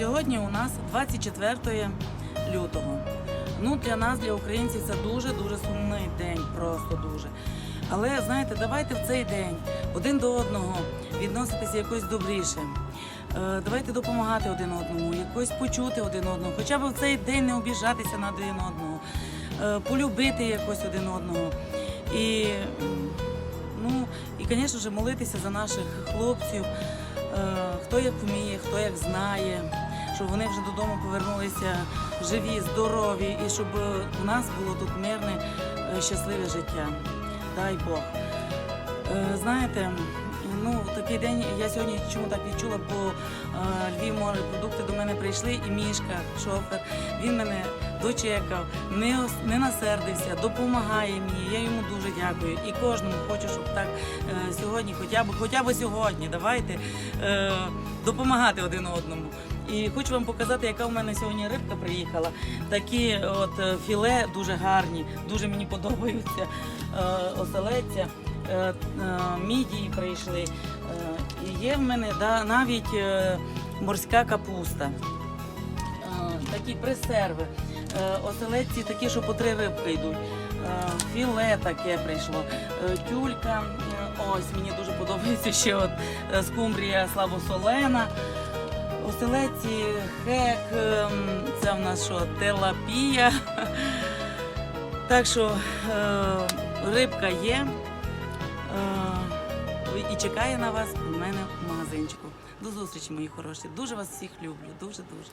Сьогодні у нас 24 лютого. Ну, для нас, для українців, це дуже-дуже сумний день, просто дуже. Але знаєте, давайте в цей день один до одного відноситися якось добріше. Е, Давайте допомагати один одному, якось почути один одного, хоча б в цей день не обіжатися на один одного, е, полюбити якось один одного. І, ну, і, звісно ж, молитися за наших хлопців, е, хто як вміє, хто як знає, щоб вони вже додому повернулися живі, здорові, і щоб е, у нас було тут мирне, е, щасливе життя. Дай Бог. Е, Знаєте, ну такий день я сьогодні чому так відчула, бо Львів морепродукти до мене прийшли, і мішка, шофер, він мене дочекав, не, не насердився, допомагає мені. Я йому дуже дякую. І кожному хочу, щоб так сьогодні, хоча б хоча б сьогодні, давайте допомагати один одному. І хочу вам показати, яка в мене сьогодні рибка приїхала. Такі от е, філе дуже гарні, дуже мені подобаються. Е, оселедця, е, мідії прийшли. І є в мене да, навіть морська капуста. Такі пресерви. Оселедці такі, що по три рибки йдуть. Філе таке прийшло. Тюлька. Ось мені дуже подобається ще от скумбрія слабосолена. Оселедці, хек, ем, це в нас що, телапія. Так що е, рибка є е, і чекає на вас у мене в магазинчику. До зустрічі, мої хороші. Дуже вас всіх люблю, дуже дуже.